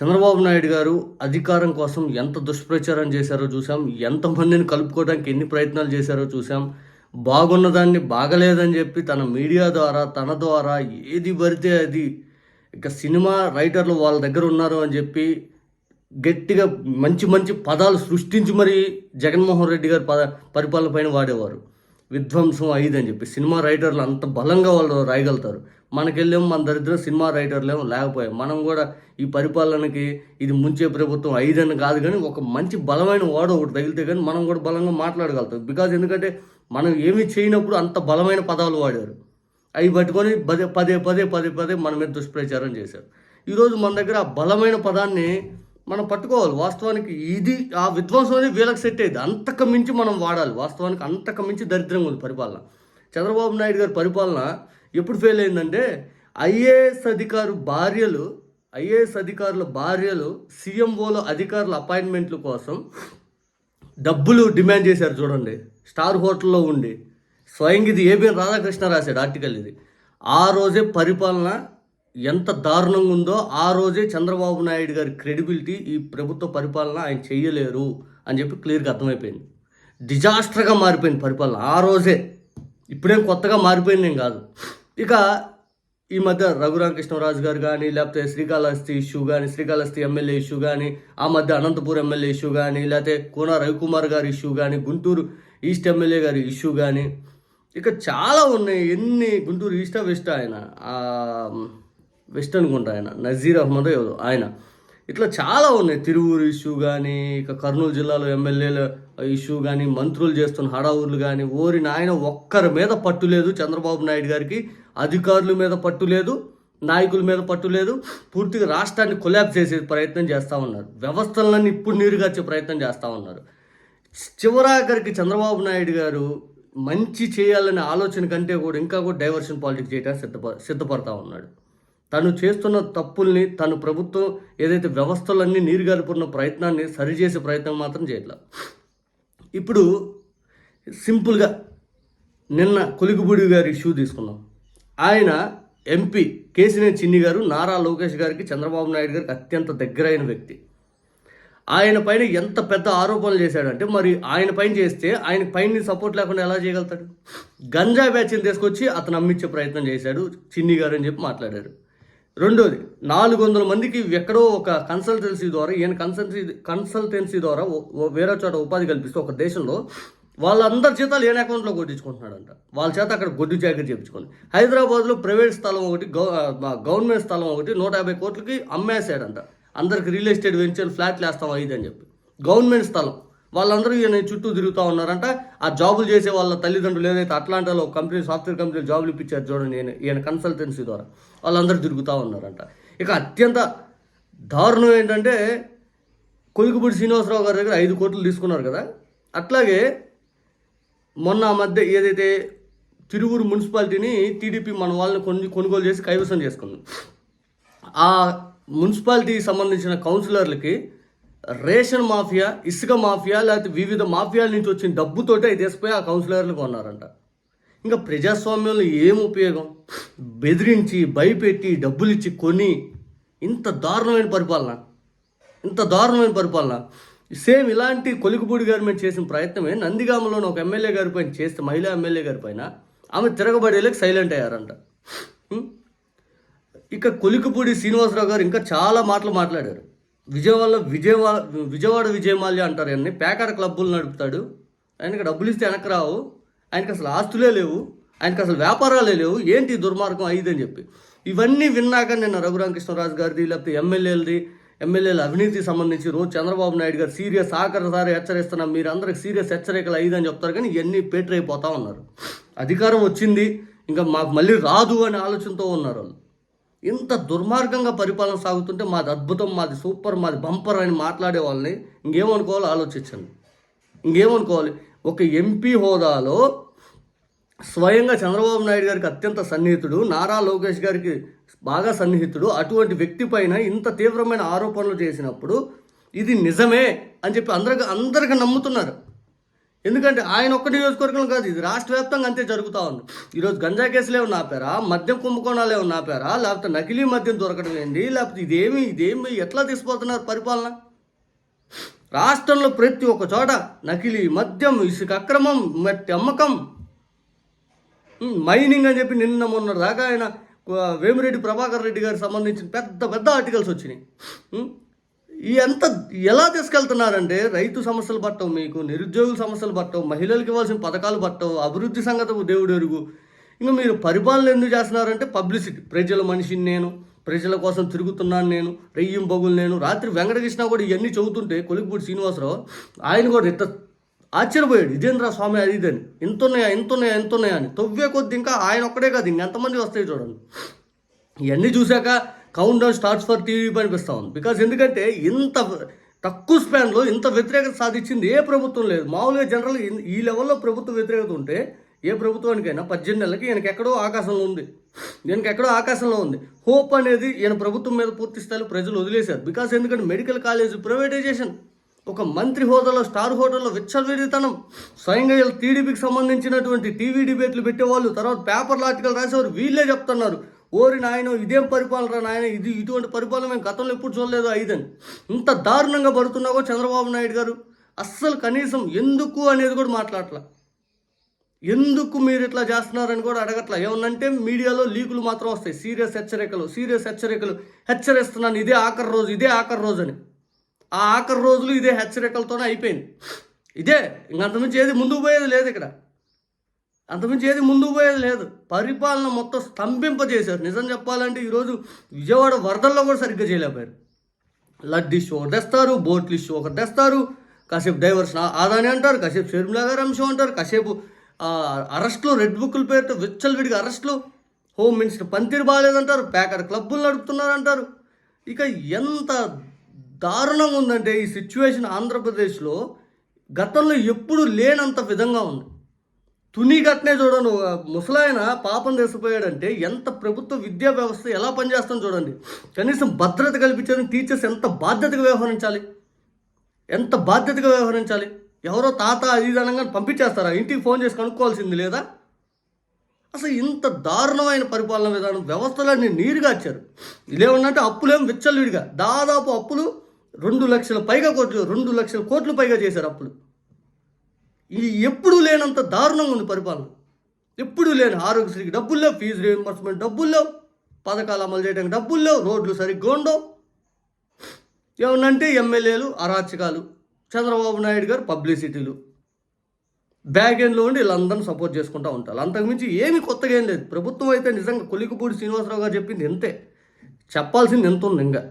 చంద్రబాబు నాయుడు గారు అధికారం కోసం ఎంత దుష్ప్రచారం చేశారో చూసాం ఎంతమందిని కలుపుకోవడానికి ఎన్ని ప్రయత్నాలు చేశారో చూసాం బాగున్నదాన్ని బాగలేదని చెప్పి తన మీడియా ద్వారా తన ద్వారా ఏది పడితే అది ఇక సినిమా రైటర్లు వాళ్ళ దగ్గర ఉన్నారు అని చెప్పి గట్టిగా మంచి మంచి పదాలు సృష్టించి మరీ జగన్మోహన్ రెడ్డి గారి పద పరిపాలన పైన వాడేవారు. విధ్వంసం ఐదు అని చెప్పి సినిమా రైటర్లు అంత బలంగా వాళ్ళు రాయగలుగుతారు. మనకెళ్ళేమో మన దరిద్రం సినిమా రైటర్లేమో లేకపోయాం మనం కూడా ఈ పరిపాలనకి ఇది ముంచే ప్రభుత్వం ఐదని కాదు కానీ ఒక మంచి బలమైన వాడు ఒకటి తగిలితే కానీ మనం కూడా బలంగా మాట్లాడగలుగుతాం. బికాజ్ ఎందుకంటే మనం ఏమీ చేయనప్పుడు అంత బలమైన పదాలు వాడారు. అవి పట్టుకొని పదే పదే పదే పదే పదే మన మీద దుష్ప్రచారం చేశారు. ఈరోజు మన దగ్గర ఆ బలమైన పదాన్ని మనం పట్టుకోవాలి. వాస్తవానికి ఇది ఆ విధ్వంసం అనేది వీళ్ళకి సెట్ అయ్యింది. అంతకు మించి మనం వాడాలి. వాస్తవానికి అంతకు మించి దరిద్రంగా ఉంది పరిపాలన. చంద్రబాబు నాయుడు గారి పరిపాలన ఎప్పుడు ఫెయిల్ అయిందంటే ఐఏఎస్ అధికారు భార్యలు ఐఏఎస్ అధికారుల భార్యలు సీఎంఓలో అధికారుల అపాయింట్మెంట్ల కోసం డబ్బులు డిమాండ్ చేశారు చూడండి. స్టార్ హోటల్లో ఉండి. స్వయం ఇది ఏబిఎన్ రాధాకృష్ణ రాశాడు ఆర్టికల్ ఇది. ఆ రోజే పరిపాలన ఎంత దారుణంగా ఉందో ఆ రోజే చంద్రబాబు నాయుడు గారి క్రెడిబిలిటీ ఈ ప్రభుత్వ పరిపాలన ఆయన చేయలేరు అని చెప్పి క్లియర్గా అర్థమైపోయింది. డిజాస్టర్గా మారిపోయింది పరిపాలన ఆ రోజే. ఇప్పుడేం కొత్తగా మారిపోయింది ఏం కాదు. ఇక ఈ మధ్య రఘురామకృష్ణరాజు గారు కానీ లేకపోతే శ్రీకాళహస్తి ఇష్యూ కానీ శ్రీకాళహస్తి ఎమ్మెల్యే ఇష్యూ కానీ ఆ మధ్య అనంతపూర్ ఎమ్మెల్యే ఇష్యూ కానీ లేకపోతే కోన రవికుమార్ గారి ఇష్యూ కానీ గుంటూరు ఈస్ట్ ఎమ్మెల్యే గారి ఇష్యూ కానీ ఇక చాలా ఉన్నాయి. ఎన్ని గుంటూరు ఈస్టా వెస్ట్ ఆయన వెస్ట్ అనుకుంటా ఆయన. నజీర్ అహ్మద్ ఎవరు ఆయన. ఇట్లా చాలా ఉన్నాయి. తిరువూరు ఇష్యూ కానీ ఇక కర్నూలు జిల్లాలో ఎమ్మెల్యేల ఇష్యూ కానీ మంత్రులు చేస్తున్న హడావుర్లు కానీ ఓరి నాయన ఒక్కరి మీద పట్టు లేదు చంద్రబాబు నాయుడు గారికి. అధికారుల మీద పట్టు లేదు నాయకుల మీద పట్టు లేదు. పూర్తిగా రాష్ట్రాన్ని కొలాబ్ చేసే ప్రయత్నం చేస్తూ ఉన్నారు. వ్యవస్థలన్నీ ఇప్పుడు నీరుగార్చే ప్రయత్నం చేస్తూ ఉన్నారు. చివరాఖరికి చంద్రబాబు నాయుడు గారు మంచి చేయాలనే ఆలోచన కంటే కూడా ఇంకా కూడా డైవర్షన్ పాలిటిక్స్ చేయడానికి సిద్ధప సిద్ధపడతా ఉన్నాడు. తను చేస్తున్న తప్పుల్ని తను ప్రభుత్వం ఏదైతే వ్యవస్థలన్నీ నీరుగారిపున్న ప్రయత్నాన్ని సరిచేసే ప్రయత్నం మాత్రం చేయట్లా. ఇప్పుడు సింపుల్గా నిన్న కొలిగుబుడి గారి ఇష్యూ తీసుకున్నాం. ఆయన ఎంపీ కేసినేని చిన్ని గారు నారా లోకేష్ గారికి చంద్రబాబు నాయుడు గారికి అత్యంత దగ్గరైన వ్యక్తి. ఆయన పైన ఎంత పెద్ద ఆరోపణలు చేశాడంటే మరి ఆయన పైన చేస్తే ఆయన పైన సపోర్ట్ లేకుండా ఎలా చేయగలుగుతాడు? గంజా బ్యాచ్ని తీసుకొచ్చి అతను అమ్మించే ప్రయత్నం చేశాడు చిన్ని గారు అని చెప్పి మాట్లాడారు. రెండోది నాలుగు వందల మందికి ఎక్కడో ఒక కన్సల్టెన్సీ ద్వారా ఈయన కన్సల్టెన్సీ కన్సల్టెన్సీ ద్వారా వేరే చోట ఉపాధి కల్పిస్తూ ఒక దేశంలో వాళ్ళందరి జీతాలు ఈయన అకౌంట్లో కొట్టించుకుంటున్నాడంట. వాళ్ళ చేత అక్కడ గొడ్డు జాగ్రత్త చేయించుకొని హైదరాబాద్లో ప్రైవేట్ స్థలం ఒకటి గవ గవర్నమెంట్ స్థలం ఒకటి నూట యాభై కోట్లకి అమ్మేశాడంట. అందరికి రియల్ ఎస్టేట్ వెంచర్ ఫ్లాట్లు వేస్తాం ఐదు అని చెప్పి. గవర్నమెంట్ స్థలం. వాళ్ళందరూ ఈయన చుట్టూ తిరుగుతూ ఉన్నారంట. ఆ జాబులు చేసే వాళ్ళ తల్లిదండ్రులు ఏదైతే అట్లాంటాలో కంపెనీ సాఫ్ట్వేర్ కంపెనీ జాబులు ఇప్పించారు చూడండి నేను ఈయన కన్సల్టెన్సీ ద్వారా వాళ్ళందరూ తిరుగుతూ ఉన్నారంట. ఇక అత్యంత దారుణం ఏంటంటే కొలికపూడి శ్రీనివాసరావు గారి దగ్గర ఐదు కోట్లు తీసుకున్నారు కదా. అట్లాగే మొన్న ఆ మధ్య ఏదైతే తిరువురు మున్సిపాలిటీని టీడీపీ మన వాళ్ళని కొన్ని కొనుగోలు చేసి కైవసం చేసుకుంది. ఆ మున్సిపాలిటీకి సంబంధించిన కౌన్సిలర్లకి రేషన్ మాఫియా ఇసుక మాఫియా లేకపోతే వివిధ మాఫియాల నుంచి వచ్చిన డబ్బుతోటే అవి తీసుకుపోయి ఆ కౌన్సిలర్లు కొన్నారంట. ఇంకా ప్రజాస్వామ్యంలో ఏం ఉపయోగం? బెదిరించి భయపెట్టి డబ్బులు ఇచ్చి కొని ఇంత దారుణమైన పరిపాలన. ఇంత దారుణమైన పరిపాలన. సేమ్ ఇలాంటి కొలికపూడి గారి మీద చేసిన ప్రయత్నమే నందిగామలోని ఒక ఎమ్మెల్యే గారి పైన చేస్తే మహిళా ఎమ్మెల్యే గారి పైన ఆమె తిరగబడేలకు సైలెంట్ అయ్యారంట. ఇక కొలికపూడి శ్రీనివాసరావు గారు ఇంకా చాలా మాటలు మాట్లాడారు. విజయవాడలో విజయవాడ విజయవాడ విజయమాల్య అంటారు ఆయన్ని. పేకాట క్లబ్బులు నడుపుతాడు. ఆయనకి డబ్బులు ఇస్తే వెనక్కి రావు. ఆయనకి అసలు ఆస్తులే లేవు. ఆయనకి అసలు వ్యాపారాలే లేవు. ఏంటి దుర్మార్గం? అయ్యిందని చెప్పి. ఇవన్నీ విన్నాక నిన్న రఘురామకృష్ణరాజు గారిది లేకపోతే ఎమ్మెల్యేలది ఎమ్మెల్యేల అవినీతికి సంబంధించి రోజు చంద్రబాబు నాయుడు గారు సీరియస్ ఆఖరిసారి హెచ్చరిస్తున్నాం. మీరు అందరికి సీరియస్ హెచ్చరికలు ఐదని చెప్తారు కానీ ఇవన్నీ పేటరైపోతా ఉన్నారు. అధికారం వచ్చింది. ఇంకా మాకు మళ్ళీ రాదు అనే ఆలోచనతో ఉన్నారు వాళ్ళు. ఇంత దుర్మార్గంగా పరిపాలన సాగుతుంటే మాది అద్భుతం మాది సూపర్ మాది బంపర్ అని మాట్లాడే వాళ్ళని ఇంకేమనుకోవాలో? ఆలోచించండి. ఇంకేమనుకోవాలి? ఒక ఎంపీ హోదాలో స్వయంగా చంద్రబాబు నాయుడు గారికి అత్యంత సన్నిహితుడు నారా లోకేష్ గారికి బాగా సన్నిహితుడు అటువంటి వ్యక్తి పైన ఇంత తీవ్రమైన ఆరోపణలు చేసినప్పుడు ఇది నిజమే అని చెప్పి అందరికి అందరికి నమ్ముతున్నారు. ఎందుకంటే ఆయన ఒక్క నియోజకవర్గం కాదు ఇది రాష్ట్ర వ్యాప్తంగా అంతే జరుగుతూ ఉంది. ఈరోజు గంజా కేసులు ఏమన్నా ఆపారా మద్యం కుంభకోణాలు ఏమన్నా ఆపారా లేకపోతే నకిలీ మద్యం దొరకడం ఏంటి లేకపోతే ఇదేమి ఇదేమి ఎట్లా తీసుకుపోతున్నారు పరిపాలన? రాష్ట్రంలో ప్రతి ఒక్క చోట నకిలీ మద్యం ఇసుక అక్రమం మట్టి అమ్మకం. మైనింగ్ అని చెప్పి నిన్న మొన్న దాకా ఆయన వేమిరెడ్డి ప్రభాకర్ రెడ్డి గారికి సంబంధించిన పెద్ద పెద్ద ఆర్టికల్స్ వచ్చినాయి. ఎంత ఎలా తీసుకెళ్తున్నారంటే రైతు సమస్యలు పట్టవు మీకు నిరుద్యోగుల సమస్యలు పట్టవు మహిళలకు ఇవ్వాల్సిన పథకాలు పట్టవు అభివృద్ధి సంగతి దేవుడు ఎరుగు. ఇంకా మీరు పరిపాలన ఎందుకు చేస్తున్నారంటే పబ్లిసిటీ. ప్రజల మనిషిని నేను ప్రజల కోసం తిరుగుతున్నాను నేను రెయ్యం బొగులు నేను. రాత్రి వెంకటకృష్ణ కూడా ఇవన్నీ చెబుతుంటే కొలికిపూడి శ్రీనివాసరావు ఆయన కూడా ఇంత ఆశ్చర్యపోయాడు. ఇదేంద్ర స్వామి అది ఇదని ఇంత ఉన్నాయా ఇంత ఉన్నాయా ఎంత ఉన్నాయా అని. తవ్వే కొద్ది ఇంకా ఆయన ఒక్కడే కాదు ఇంకెంతమంది వస్తాయి చూడండి. ఇవన్నీ చూశాక countdown starts for TV అనిపిస్తా ఉంది. బికాజ్ ఎందుకంటే ఇంత తక్కువ స్పాన్లో ఇంత వ్యతిరేకత సాధించింది ఏ ప్రభుత్వం లేదు. మామూలుగా జనరల్ ఈ లెవెల్లో ప్రభుత్వ వ్యతిరేకత ఉంటే ఏ ప్రభుత్వానికైనా పద్దెనిమిది నెలలకి ఈయనకి ఎక్కడో ఆకాశంలో ఉంది. ఈయనకి ఎక్కడో ఆకాశంలో ఉంది. హోప్ అనేది ఈయన ప్రభుత్వం మీద పూర్తి స్థాయిలో ప్రజలు వదిలేశారు. బికాస్ ఎందుకంటే మెడికల్ కాలేజ్ ప్రైవేటైజేషన్ ఒక మంత్రి హోదాలో స్టార్ హోటల్లో విచ్చలవిడితనం స్వయంగా వీళ్ళు టీడీపీకి సంబంధించినటువంటి టీవీ డిబేట్లు పెట్టేవాళ్ళు తర్వాత పేపర్లు ఆర్టికల్ రాసేవారు వీళ్ళే చెప్తున్నారు. ఓరి నాయన ఇదేం పరిపాలన నాయన? ఇది ఇటువంటి పరిపాలన మేము గతంలో ఎప్పుడు చూడలేదు ఐదని. ఇంత దారుణంగా పడుతున్నాగో చంద్రబాబు నాయుడు గారు. అస్సలు కనీసం ఎందుకు అనేది కూడా మాట్లాడట్లా. ఎందుకు మీరు ఇట్లా చేస్తున్నారని కూడా అడగట్లా. ఏమన్నంటే మీడియాలో లీకులు మాత్రం వస్తాయి. సీరియస్ హెచ్చరికలు సీరియస్ హెచ్చరికలు. హెచ్చరిస్తున్నాను ఇదే ఆఖరి రోజు ఇదే ఆఖరి రోజు అని. ఆ ఆఖరి రోజులు ఇదే హెచ్చరికలతోనే అయిపోయింది. ఇదే ఇంక ఏది ముందుకు పోయేది లేదు ఇక్కడ. అంతకుమించి ఏది ముందుకు పోయేది లేదు. పరిపాలన మొత్తం స్తంభింపజేశారు. నిజం చెప్పాలంటే ఈరోజు విజయవాడ వరదల్లో కూడా సరిగ్గా చేయలేకపోయారు. లడ్డు ఇష్యూ ఒకటి తెస్తారు బోట్లు ఇష్యూ ఒకటి తెస్తారు. కాసేపు డైవర్షన్ ఆదాని అంటారు కాసేపు షర్మిలా గారు అంశం అంటారు కాసేపు అరెస్ట్లో రెడ్ బుక్ల పేరుతో విచ్చలవిడిగా అరెస్ట్లు. హోమ్ మినిస్టర్ పంతిరి బాగాలేదంటారు ప్యాకర్ క్లబ్బులు నడుపుతున్నారంటారు. ఇక ఎంత దారుణంగా ఉందంటే ఈ సిచ్యువేషన్ ఆంధ్రప్రదేశ్లో గతంలో ఎప్పుడు లేనంత విధంగా ఉంది. తుని ఘటనే చూడండి. ఒక ముసలాయన పాపం తెసిపోయాడంటే ఎంత ప్రభుత్వ విద్యా వ్యవస్థ ఎలా పనిచేస్తుందో చూడండి. కనీసం భద్రత కల్పించడానికి టీచర్స్ ఎంత బాధ్యతగా వ్యవహరించాలి? ఎంత బాధ్యతగా వ్యవహరించాలి? ఎవరో తాత అది అనగా పంపించేస్తారా? ఇంటికి ఫోన్ చేసి కనుక్కోవాల్సింది లేదా? అసలు ఇంత దారుణమైన పరిపాలన విధానం వ్యవస్థలన్నీ నీరుగార్చారు ఇదేమన్నంటే అప్పులేం విచ్చలవిడిగా. దాదాపు అప్పులు రెండు లక్షల పైగా కోట్లు రెండు లక్షల కోట్లు పైగా చేశారు అప్పులు. ఇది ఎప్పుడూ లేనంత దారుణంగా ఉంది పరిపాలన. ఎప్పుడూ లేని ఆరోగ్యశ్రీకి డబ్బులు లేవు ఫీజు రియంబర్స్మెంట్ డబ్బులు లేవు పథకాలు అమలు చేయడానికి డబ్బులు లేవు రోడ్లు సరిగ్గా ఉండవు. ఏమన్నంటే ఎమ్మెల్యేలు అరాచకాలు చంద్రబాబు నాయుడు గారు పబ్లిసిటీలు. బ్యాగ్ ఎండ్లో ఉండి వీళ్ళందరినీ సపోర్ట్ చేసుకుంటూ ఉంటారు. అంతకుమించి ఏమి కొత్తగా ఏం లేదు. ప్రభుత్వం అయితే నిజంగా కొలికపూడి శ్రీనివాసరావు గారు చెప్పింది ఎంతే చెప్పాల్సింది ఎంత ఉంది ఇంకా.